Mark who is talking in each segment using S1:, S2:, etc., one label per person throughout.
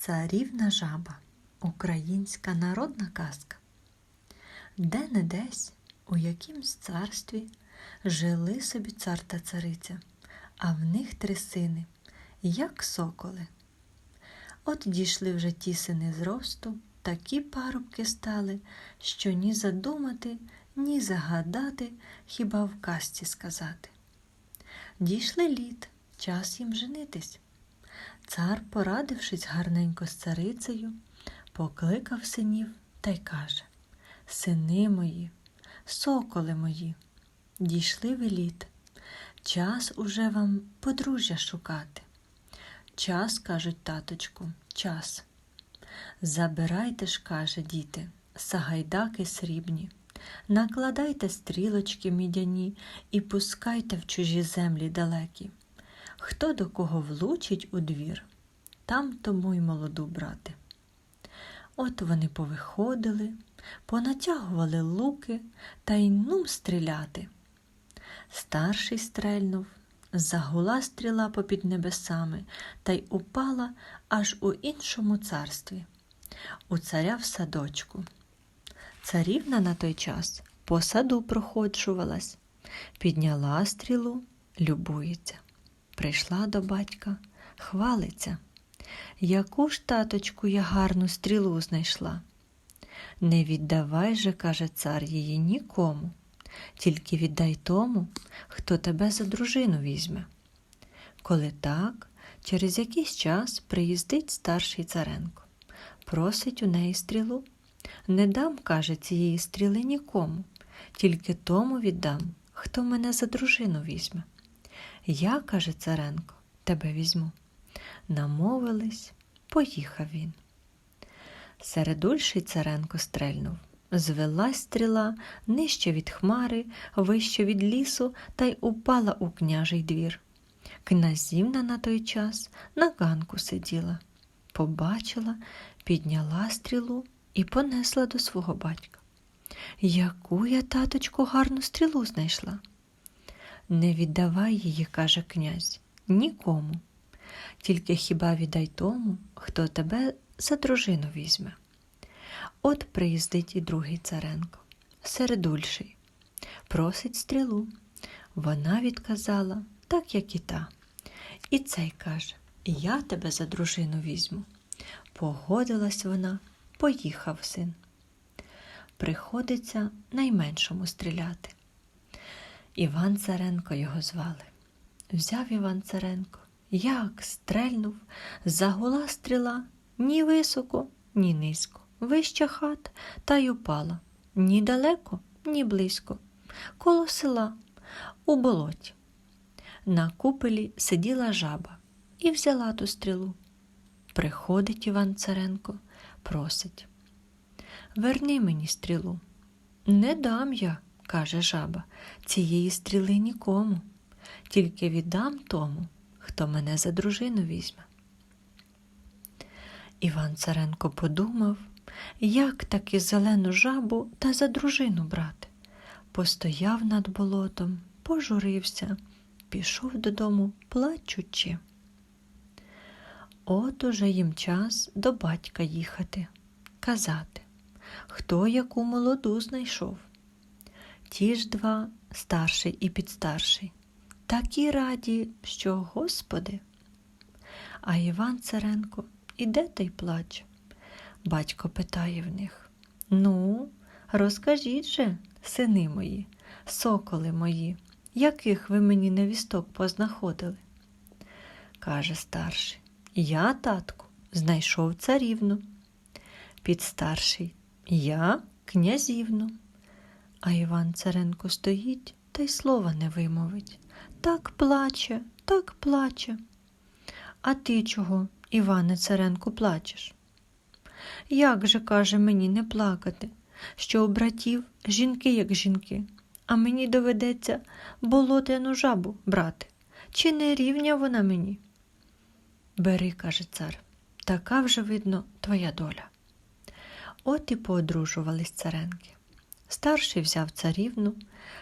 S1: Царівна жаба українська народна казка. Де не десь, у якимсь царстві жили собі цар та цариця, а в них три сини, як соколи. От дійшли вже ті сини зросту, такі парубки стали, що ні задумати, ні загадати, хіба в казці сказати. Дійшли літ, час їм женитись. Цар, порадившись гарненько з царицею, покликав синів та й каже Сини мої, соколи мої, дійшли ви літ. Час уже вам подружжя шукати. Час, кажуть таточку, час. Забирайте ж, каже діти, сагайдаки срібні, накладайте стрілочки мідяні і пускайте в чужі землі далекі. Хто до кого влучить у двір, там тому й молоду брати. От вони повиходили, понатягували луки та й нум стріляти. Старший стрельнув, загула стріла попід небесами та й упала аж у іншому царстві, у царя в садочку. Царівна на той час по саду проходжувалась, підняла стрілу, любується. Прийшла до батька, хвалиться. Яку ж таточку я гарну стрілу знайшла. Не віддавай же, каже цар, її нікому, тільки віддай тому, хто тебе за дружину візьме. Коли так, через якийсь час приїздить старший царенко, просить у неї стрілу. Не дам, каже, цієї стріли нікому, тільки тому віддам, хто мене за дружину візьме. Я, каже Царенко, тебе візьму. Намовились, поїхав він. Середульший Царенко стрельнув. Звелась стріла нижче від хмари, вище від лісу, та й упала у княжий двір. Князівна на той час на ганку сиділа, побачила, підняла стрілу і понесла до свого батька. Яку я, таточку, гарну стрілу знайшла. Не віддавай її, каже князь, нікому. Тільки хіба віддай тому, хто тебе за дружину візьме. От приїздить і другий царенко, середульший, просить стрілу. Вона відказала, так як і та. І цей каже Я тебе за дружину візьму. Погодилась вона, поїхав син. Приходиться найменшому стріляти. Іван Царенко його звали. Взяв Іван Царенко, як стрельнув, загула стріла ні високо, ні низько, вища хат та й упала ні далеко, ні близько, коло села, у болоті. На купелі сиділа жаба і взяла ту стрілу. Приходить Іван Царенко, просить. Верни мені стрілу. Не дам я каже жаба, цієї стріли нікому, тільки віддам тому, хто мене за дружину візьме. Іван Царенко подумав, як таки зелену жабу та за дружину брати. Постояв над болотом, пожурився, пішов додому, плачучи. От уже їм час до батька їхати, казати, хто яку молоду знайшов. Ті ж два, старший і підстарший, такі раді, що, Господи. А Іван Царенко іде та й плаче. Батько питає в них Ну, розкажіть же, сини мої, соколи мої, яких ви мені невісток познаходили? Каже старший, я, татку, знайшов царівну. Підстарший, я князівну. А Іван Царенко стоїть та й слова не вимовить. Так плаче, так плаче. А ти чого, Іване Царенко, плачеш? Як же, каже, мені не плакати, що у братів жінки, як жінки, а мені доведеться болотяну жабу брати. Чи не рівня вона мені? Бери, каже цар, така вже, видно, твоя доля. От і поодружувались царенки. Старший взяв царівну,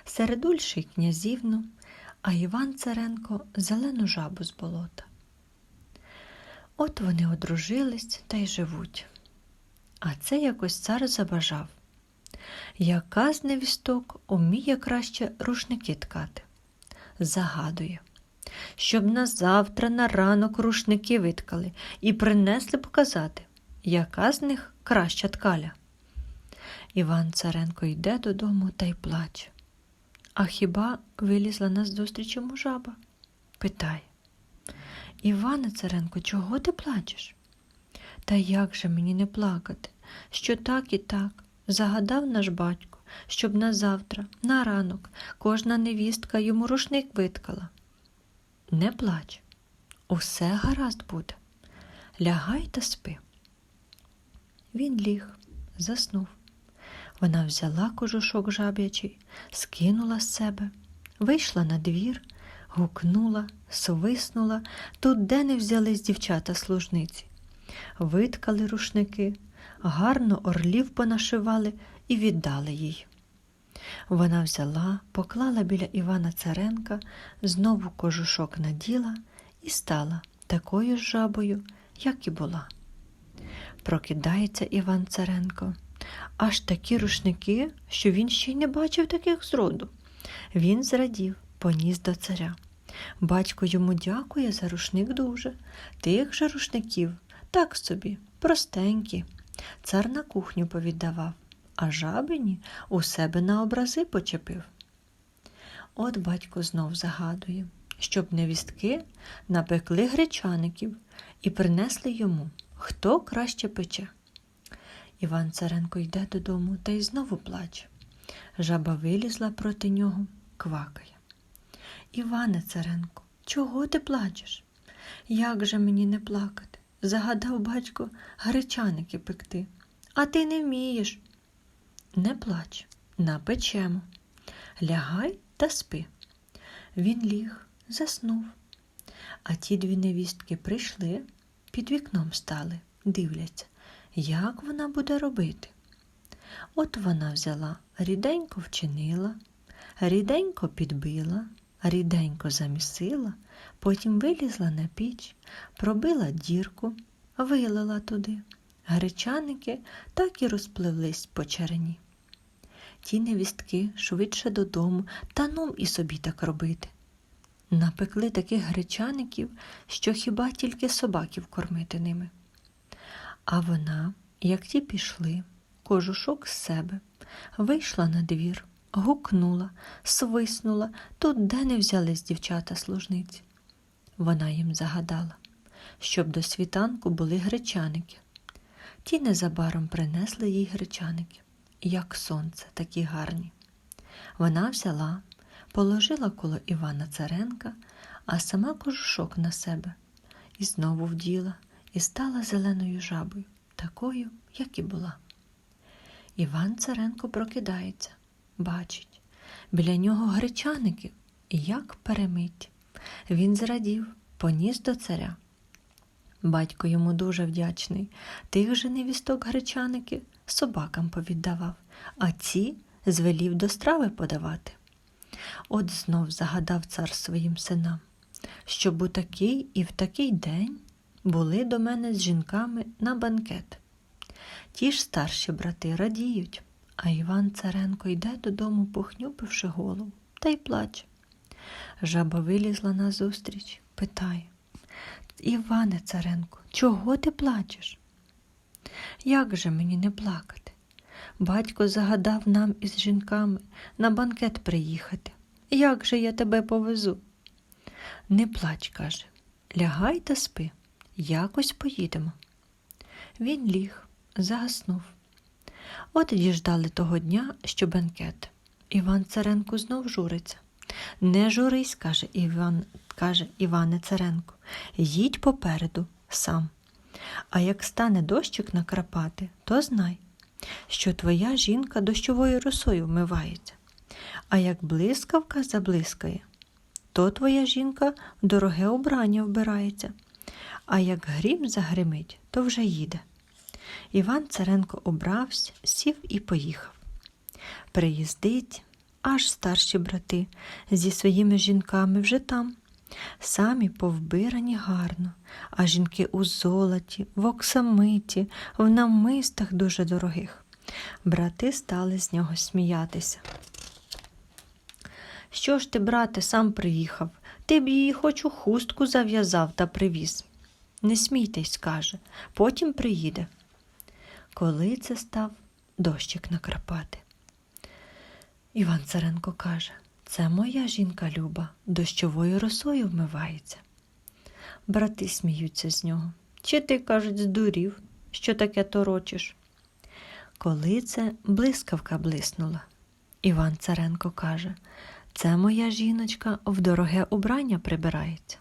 S1: середульший князівну, а Іван Царенко зелену жабу з болота. От вони одружились та й живуть. А це якось цар забажав. Яка з невісток уміє краще рушники ткати? Загадує, щоб на завтра на ранок рушники виткали і принесли показати, яка з них краща ткаля. Іван Царенко йде додому та й плаче. А хіба вилізла назустріч йому жаба? Питає. Іване Царенко, чого ти плачеш? Та як же мені не плакати, що так і так загадав наш батько, щоб на завтра, на ранок, кожна невістка йому рушник виткала. Не плач, усе гаразд буде. Лягай та спи. Він ліг, заснув. Вона взяла кожушок жаб'ячий, скинула з себе, вийшла на двір, гукнула, свиснула, тут де не взялись дівчата служниці. Виткали рушники, гарно орлів понашивали і віддали їй. Вона взяла, поклала біля Івана Царенка, знову кожушок наділа і стала такою ж жабою, як і була. Прокидається Іван Царенко. Аж такі рушники, що він ще й не бачив таких зроду. Він зрадів, поніс до царя. Батько йому дякує за рушник дуже. Тих же рушників, так собі, простенькі. Цар на кухню повіддавав, а жабині у себе на образи почепив. От батько знов загадує, щоб невістки напекли гречаників і принесли йому, хто краще пече. Іван Царенко йде додому та й знову плаче. Жаба вилізла проти нього, квакає. Іване Царенко, чого ти плачеш? Як же мені не плакати? Загадав батько гречаники пекти, а ти не вмієш. Не плач, напечемо. Лягай та спи. Він ліг, заснув. А ті дві невістки прийшли, під вікном стали, дивляться, як вона буде робити. От вона взяла, ріденько вчинила, ріденько підбила, ріденько замісила, потім вилізла на піч, пробила дірку, вилила туди. Гречаники так і розпливлись по черені. Ті невістки швидше додому, та нум і собі так робити. Напекли таких гречаників, що хіба тільки собаків кормити ними. А вона, як ті пішли, кожушок з себе, вийшла на двір, гукнула, свиснула, тут де не взялись дівчата служниці. Вона їм загадала, щоб до світанку були гречаники. Ті незабаром принесли їй гречаники, як сонце, такі гарні. Вона взяла, положила коло Івана Царенка, а сама кожушок на себе, і знову вділа, і стала зеленою жабою, такою, як і була. Іван Царенко прокидається, бачить, біля нього гречаники, як перемить. Він зрадів, поніс до царя. Батько йому дуже вдячний. Тих же невісток гречаники собакам повіддавав, а ці звелів до страви подавати. От знов загадав цар своїм синам, щоб у такий і в такий день були до мене з жінками на банкет. Ті ж старші брати радіють, а Іван Царенко йде додому, похнюпивши голову, та й плаче. Жаба вилізла назустріч, питає Іване Царенко, чого ти плачеш? Як же мені не плакати? Батько загадав нам із жінками на банкет приїхати. Як же я тебе повезу? Не плач, каже, лягай та спи, якось поїдемо. Він ліг, загаснув. От діждали того дня, що бенкет. Іван Царенко знов журиться. Не журись, каже Іван, каже Іване Царенко, їдь попереду сам. А як стане дощик накрапати, то знай, що твоя жінка дощовою росою вмивається. А як блискавка заблискає, то твоя жінка дороге убрання вбирається, а як грім загримить, то вже їде. Іван Царенко обрався, сів і поїхав. Приїздить, аж старші брати зі своїми жінками вже там. Самі повбирані гарно, а жінки у золоті, в оксамиті, в намистах дуже дорогих. Брати стали з нього сміятися. Що ж ти, брате, сам приїхав? Ти б її хоч у хустку зав'язав та привіз. Не смійтесь, каже, потім приїде. Коли це став дощик накрапати. Іван Царенко каже, це моя жінка Люба, дощовою росою вмивається. Брати сміються з нього. Чи ти, кажуть, здурів, що таке торочиш? Коли це блискавка блиснула. Іван Царенко каже, це моя жіночка в дороге убрання прибирається.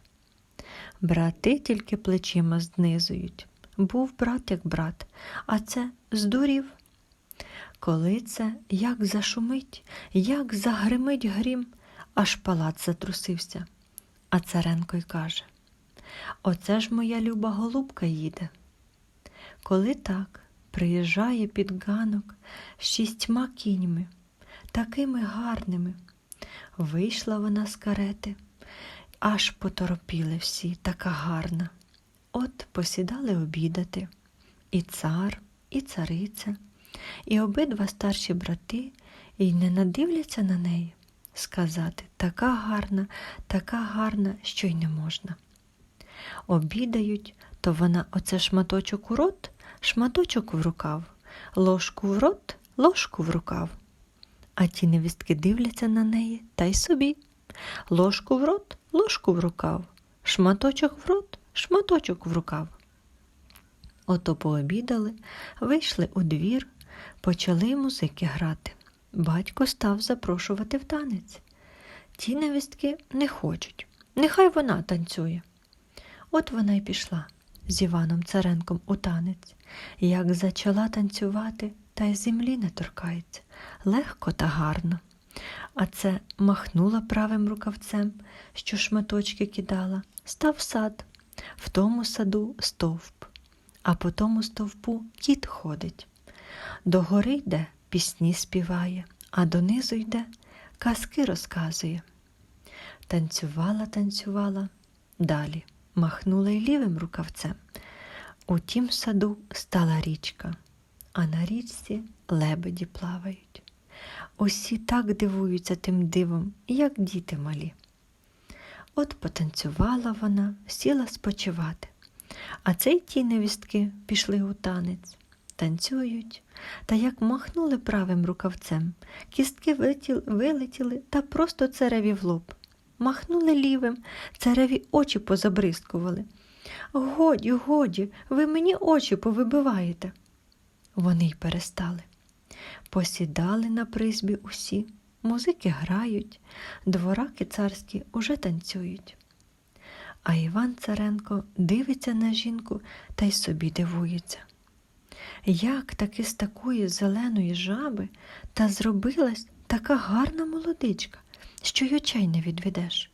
S1: Брати тільки плечима знизують. Був брат як брат, а це здурів. Коли це як зашумить, як загримить грім, аж палац затрусився. А царенко й каже: Оце ж моя люба голубка їде. Коли так приїжджає під ганок з шістьма кіньми, такими гарними, вийшла вона з карети, аж поторопіли всі, така гарна. От посідали обідати і цар, і цариця, і обидва старші брати, і не надивляться на неї. Сказати така гарна, така гарна, що й не можна. Обідають, то вона оце шматочок у рот, шматочок в рукав, ложку в рот, ложку в рукав. А ті невістки дивляться на неї та й собі. Ложку в рот, ложку в рукав, шматочок в рот, шматочок в рукав. Ото пообідали, вийшли у двір, почали музики грати. Батько став запрошувати в танець. Ті невістки не хочуть, нехай вона танцює. От вона й пішла з Іваном Царенком у танець. Як зачала танцювати, та й землі не торкається, легко та гарно. А це махнула правим рукавцем, що шматочки кидала, став сад. В тому саду стовп, а по тому стовпу кіт ходить. До гори йде, пісні співає, а донизу йде, казки розказує. Танцювала, танцювала, далі махнула й лівим рукавцем. У тім саду стала річка, а на річці лебеді плавають. Усі так дивуються тим дивом, як діти малі. От потанцювала вона, сіла спочивати, а цей ті невістки пішли у танець, танцюють, та як махнули правим рукавцем, кістки вилетіли та просто цареві в лоб. Махнули лівим, цареві очі позабризкували. Годі, годі, ви мені очі повибиваєте. Вони й перестали. Посідали на призбі усі, музики грають, двораки царські уже танцюють. А Іван Царенко дивиться на жінку та й собі дивується. Як таки з такої зеленої жаби та зробилась така гарна молодичка, що й очей не відведеш.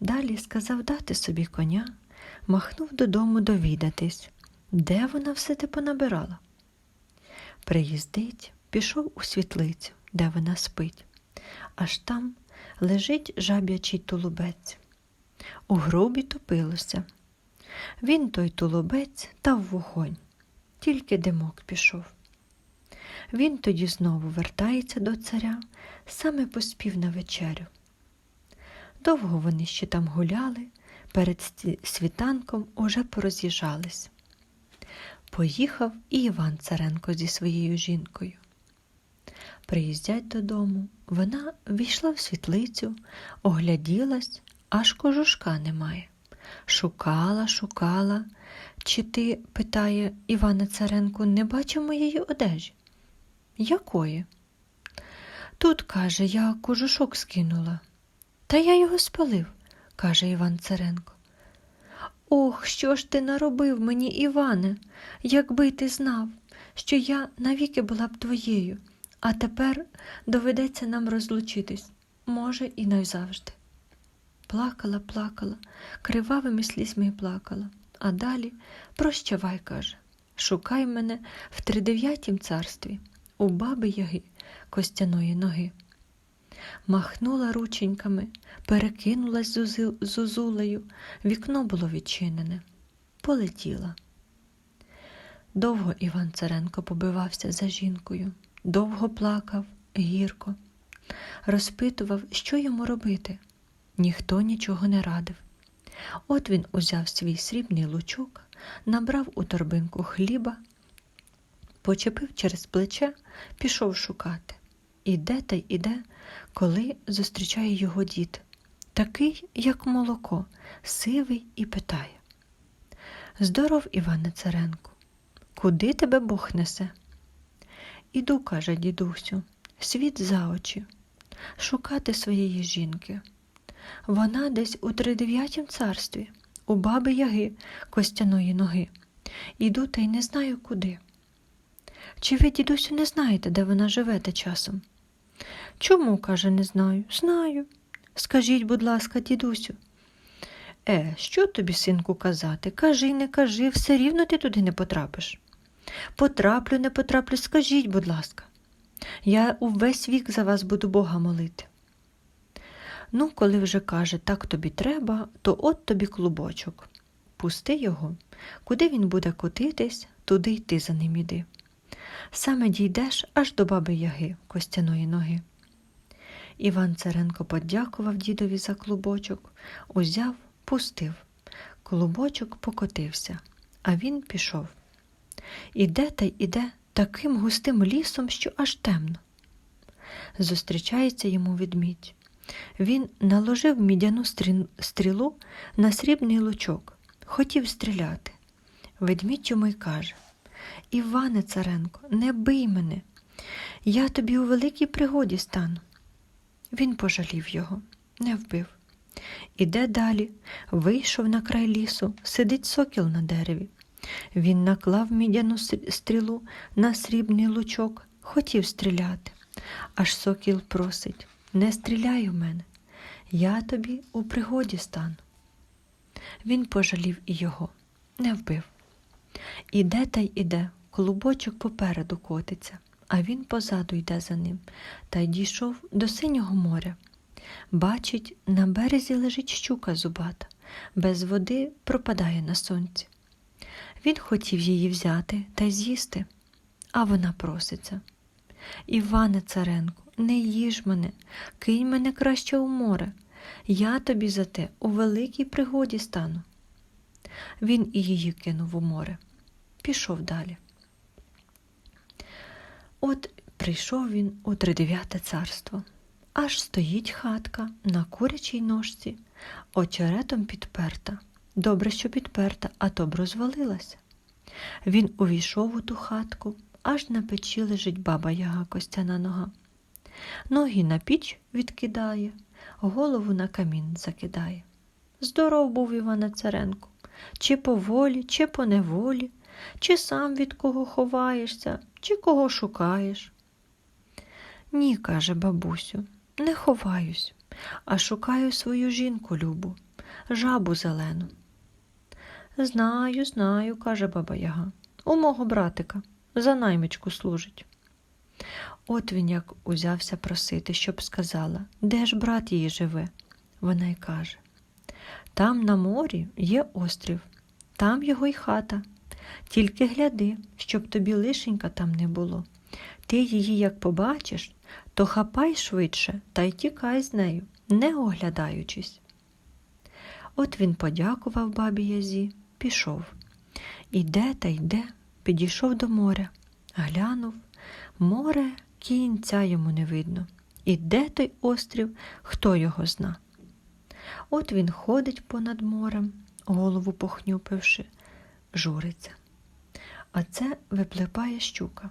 S1: Далі сказав дати собі коня, махнув додому довідатись, де вона все те понабирала. Приїздить, пішов у світлицю, де вона спить, аж там лежить жаб'ячий тулубець. У гробі топилося. Він той тулубець та в вогонь, тільки димок пішов. Він тоді знову вертається до царя, саме поспів на вечерю. Довго вони ще там гуляли, перед світанком уже пороз'їжджались. Поїхав і Іван Царенко зі своєю жінкою. Приїздять додому, вона війшла в світлицю, огляділась, аж кожушка немає. Шукала, шукала. Чи ти, питає Івана Царенко, не бачив моєї одежі? Якої? Тут, каже, я кожушок скинула. Та я його спалив, каже Іван Царенко. Ох, що ж ти наробив мені, Іване, якби ти знав, що я навіки була б твоєю, а тепер доведеться нам розлучитись, може, і назавжди. Плакала, плакала, кривавими слізьми плакала, а далі прощавай, каже, шукай мене в тридев'ятім царстві, у баби яги костяної ноги. Махнула рученьками, перекинулась зузи- зозулею, вікно було відчинене. Полетіла. Довго Іван Царенко побивався за жінкою, довго плакав, гірко, розпитував, що йому робити. Ніхто нічого не радив. От він узяв свій срібний лучок, набрав у торбинку хліба, почепив через плече, пішов шукати. Іде та й іде, коли зустрічає його дід, такий, як молоко, сивий і питає. Здоров, Іване Царенку, куди тебе Бог несе? Іду, каже дідусю, світ за очі, шукати своєї жінки. Вона десь у тридев'ятім царстві, у баби яги костяної ноги. Іду та й не знаю куди. Чи ви, дідусю, не знаєте, де вона живете часом? Чому, каже, не знаю? Знаю. Скажіть, будь ласка, дідусю. Е, що тобі, синку, казати? Кажи, не кажи, все рівно ти туди не потрапиш. Потраплю, не потраплю, скажіть, будь ласка. Я увесь вік за вас буду Бога молити. Ну, коли вже каже, так тобі треба, то от тобі клубочок. Пусти його, куди він буде котитись, туди й ти за ним іди. Саме дійдеш аж до баби Яги костяної ноги. Іван Царенко подякував дідові за клубочок, узяв, пустив. Клубочок покотився, а він пішов. Іде та й іде таким густим лісом, що аж темно. Зустрічається йому ведмідь. Він наложив мідяну стрілу на срібний лучок, хотів стріляти. Ведмідь йому й каже Іване Царенко, не бий мене, я тобі у великій пригоді стану. Він пожалів його, не вбив. Іде далі, вийшов на край лісу, сидить сокіл на дереві. Він наклав мідяну стрілу на срібний лучок, хотів стріляти. Аж сокіл просить не стріляй у мене, я тобі у пригоді стану. Він пожалів і його, не вбив. Іде та й іде, клубочок попереду котиться, а він позаду йде за ним, та й дійшов до синього моря. Бачить, на березі лежить щука зубата, без води пропадає на сонці. Він хотів її взяти та з'їсти, а вона проситься. Іване Царенко, не їж мене, кинь мене краще у море. Я тобі за те у великій пригоді стану. Він і її кинув у море. Пішов далі. От прийшов він у тридев'яте царство. Аж стоїть хатка на курячій ножці, очеретом підперта. Добре, що підперта, а то б розвалилася. Він увійшов у ту хатку, аж на печі лежить баба яга костяна нога. Ноги на піч відкидає, голову на камін закидає. Здоров був Івана Царенко, чи по волі, чи по неволі, чи сам від кого ховаєшся, чи кого шукаєш. Ні, каже бабусю, не ховаюсь, а шукаю свою жінку любу, жабу зелену. Знаю, знаю, каже баба Яга. У мого братика за наймичку служить. От він як узявся просити, щоб сказала, де ж брат її живе. Вона й каже там на морі є острів, там його й хата. Тільки гляди, щоб тобі лишенька там не було. Ти її, як побачиш, то хапай швидше та й тікай з нею, не оглядаючись. От він подякував бабі Язі, пішов. Іде та йде, підійшов до моря, глянув, море кінця йому не видно. І де той острів, хто його зна. От він ходить понад морем, голову похнюпивши, журиться. А це виплипає щука.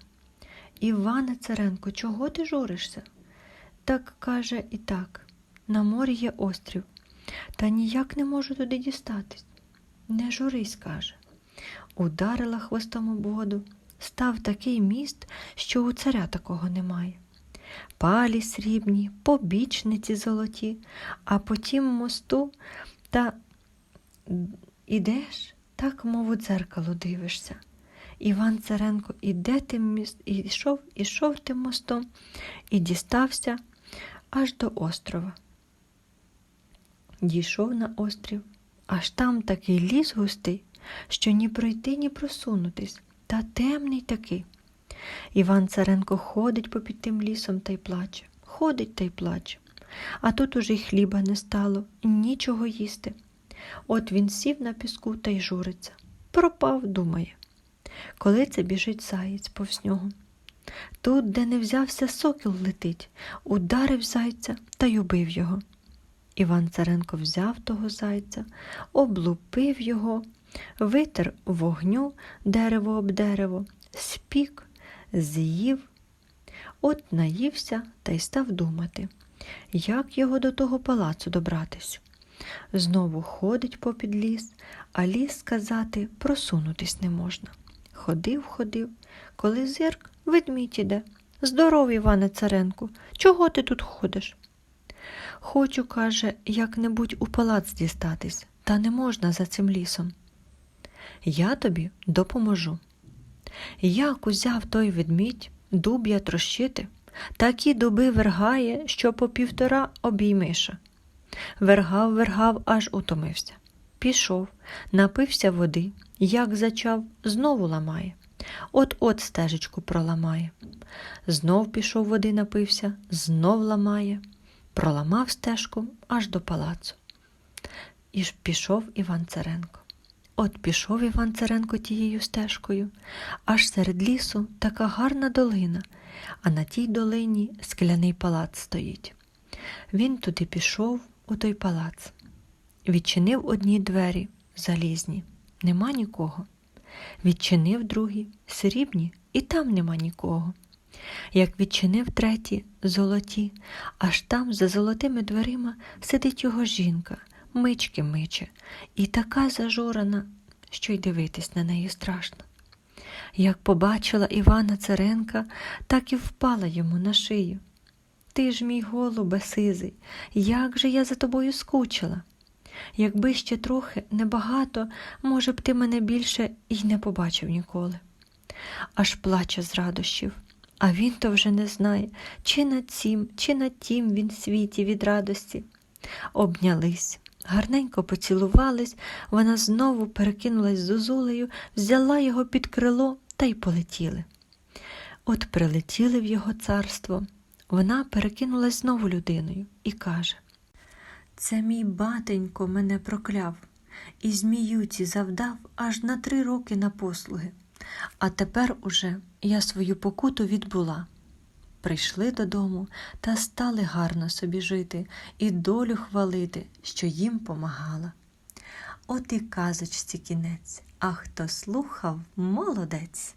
S1: Іване Царенко, чого ти журишся? Так каже і так. На морі є острів, та ніяк не можу туди дістатись. Не журись, каже. Ударила хвостом об воду. Став такий міст, що у царя такого немає. Палі срібні, побічниці золоті, а по тім мосту та ідеш, так, мов у дзеркало дивишся. Іван Царенко іде тим міст, і йшов, ішов тим мостом і дістався аж до острова. Дійшов на острів, аж там такий ліс густий, що ні пройти, ні просунутись, та темний такий. Іван Царенко ходить попід тим лісом та й плаче, ходить та й плаче. А тут уже й хліба не стало, нічого їсти. От він сів на піску та й журиться. Пропав, думає. Коли це біжить заєць повз нього. Тут, де не взявся сокіл летить, ударив зайця та й убив його. Іван Царенко взяв того зайця, облупив його, витер вогню дерево об дерево, спік, з'їв, от наївся та й став думати, як його до того палацу добратись. Знову ходить попід ліс, а ліс сказати просунутись не можна. Ходив, ходив, коли зирк, ведмідь іде. Здоров, Іване Царенку, чого ти тут ходиш? Хочу, каже, як-небудь у палац дістатись, та не можна за цим лісом. Я тобі допоможу. Як узяв той ведмідь дуб'я трощити, такі дуби вергає, що по півтора обіймиша. Вергав, вергав, аж утомився. Пішов, напився води, як зачав, знову ламає. От-от стежечку проламає. Знов пішов води напився, знов ламає, проламав стежку аж до палацу. І ж пішов Іван Царенко. От пішов Іван Царенко тією стежкою, аж серед лісу така гарна долина, а на тій долині скляний палац стоїть. Він туди пішов, у той палац. Відчинив одні двері залізні, нема нікого. Відчинив другі, срібні, і там нема нікого. Як відчинив треті, золоті, аж там, за золотими дверима, сидить його жінка, мички миче, і така зажурена, що й дивитись на неї страшно. Як побачила Івана Царенка, так і впала йому на шию. Ти ж, мій голубе сизий, як же я за тобою скучила. Якби ще трохи небагато, може б ти мене більше і не побачив ніколи. Аж плаче з радощів, а він то вже не знає, чи на цім, чи на тім він світі від радості. Обнялись, гарненько поцілувались, вона знову перекинулась зозулею, взяла його під крило та й полетіли. От прилетіли в його царство. Вона перекинулась знову людиною і каже Це мій батенько мене прокляв, і зміюці завдав аж на три роки на послуги. А тепер уже я свою покуту відбула. Прийшли додому та стали гарно собі жити і долю хвалити, що їм помагала. От і казочці кінець, а хто слухав, молодець.